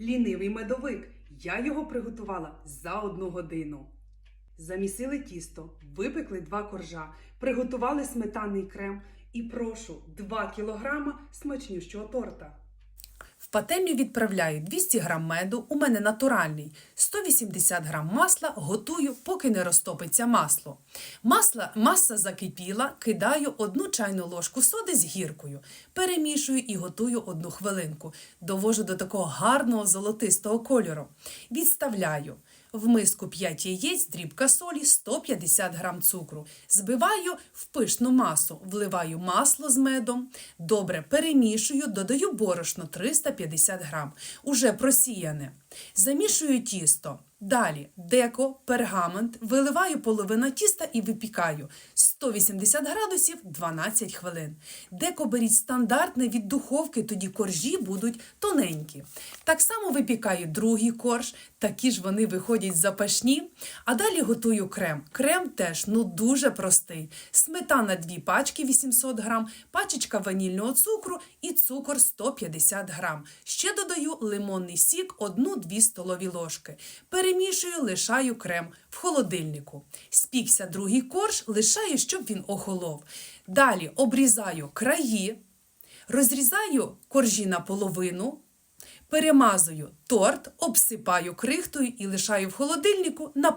Лінивий медовик. Я його приготувала за одну годину. Замісили тісто, випекли два коржа, приготували сметанний крем і прошу 2 кілограма смачнющого торта. Пательню відправляю 200 г меду, у мене натуральний, 180 г масла, готую, поки не розтопиться масло. Масла, маса закипіла, кидаю одну чайну ложку соди з гіркою, перемішую і готую одну хвилинку. Довожу до такого гарного золотистого кольору. Відставляю. В миску 5 яєць, дрібка солі, 150 г цукру. Збиваю в пишну масу, вливаю масло з медом, добре перемішую, додаю борошно 350 г, уже просіяне. Замішую тісто. Далі деко, пергамент, виливаю половину тіста і випікаю 180 градусів 12 хвилин. Деко беріть стандартне від духовки, тоді коржі будуть тоненькі. Так само випікаю другий корж, такі ж вони виходять запашні. А далі готую крем. Крем теж ну дуже простий. Сметана 2 пачки 800 грам, пачечка ванільного цукру і цукор 150 грам. Ще додаю лимонний сік 1-2 столові ложки. Перемішую, лишаю крем в холодильнику. Спікся другий корж, лишаю, щоб він охолов. Далі обрізаю краї, розрізаю коржі наполовину, перемазую торт, обсипаю крихтою і лишаю в холодильнику на